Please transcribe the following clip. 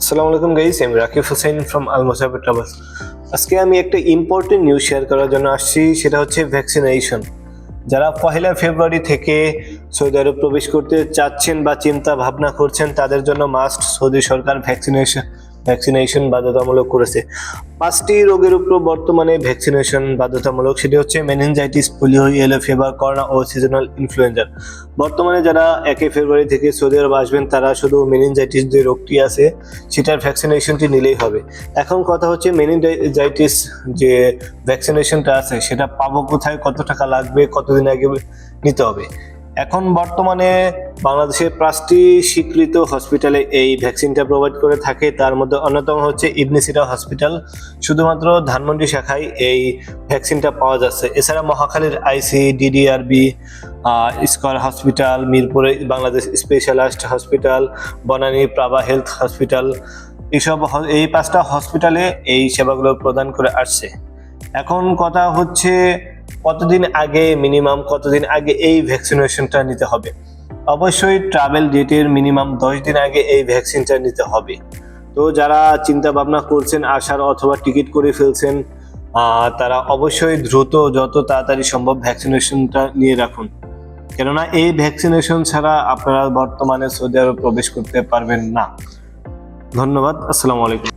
আসসালামু আলাইকুম গাইস আমি রাকিব হোসেন ফ্রম আল মুসাফির ট্রাভেলস আজকে আমি একটা ইম্পর্টেন্ট নিউজ শেয়ার করার জন্য আসছি, সেটা হচ্ছে ভ্যাকসিনেশন যারা পহেলা ফেব্রুয়ারি থেকে সৌদি আরব প্রবেশ করতে চাচ্ছেন বা চিন্তা ভাবনা করছেন, তাদের জন্য মাস্ট সৌদি সরকার ভ্যাকসিনেশন ভ্যাকসিনেশন বাধ্যতামূলক করেছে। পাঁচটি রোগের উপর বর্তমানে ভ্যাকসিনেশন বাধ্যতামূলক। সেটি হচ্ছে meningitis polio yellow fever corona ও সিজনাল ইনফ্লুয়েঞ্জা বর্তমানে যারা একে ফেব্রুয়ারি থেকে সৌদি আরব আসবেন, তারা শুধু মেনিনজাইটিস যে রোগটি আছে, সেটার ভ্যাকসিনেশনটি নিলেই হবে। এখন কথা হচ্ছে মেনিনজাইটিস যে ভ্যাকসিনেশনটা আছে, সেটা পাবো কোথায়, কত টাকা লাগবে, কতদিন আগে নিতে হবে? এখন বর্তমানে বাংলাদেশের পাঁচটি স্বীকৃত হসপিটালে এই ভ্যাকসিনটা প্রোভাইড করে থাকে। তার মধ্যে অন্যতম হচ্ছে ইবনেসিটা হসপিটাল। শুধুমাত্র ধানমন্ডি শাখায় এই ভ্যাকসিনটা পাওয়া যাচ্ছে। এছাড়া মহাখালীর আইসি, ডিডিআরবি স্কয়ার হসপিটাল, মিরপুরে Bangladesh specialised hospital, Banani Praava health hospital এইসব এই পাঁচটা হসপিটালে এই সেবাগুলো প্রদান করে আসছে। এখন কথা হচ্ছে কতদিন আগে মিনিমাম কতদিন আগে এই ভ্যাকসিনেশনটা নিতে হবে? অবশ্যই ট্রাভেল ডেটের মিনিমাম দশ দিন আগে এই ভ্যাকসিনটা নিতে হবে। তো যারা চিন্তা ভাবনা করছেন, আসার অথবা টিকিট করে ফেলছেন তারা অবশ্যই দ্রুত, যত তাড়াতাড়ি সম্ভব ভ্যাকসিনেশনটা নিয়ে রাখুন। কেননা এই ভ্যাকসিনেশন ছাড়া আপনারা বর্তমানে সৌদি আরব প্রবেশ করতে পারবেন না। ধন্যবাদ, আসসালামু আলাইকুম।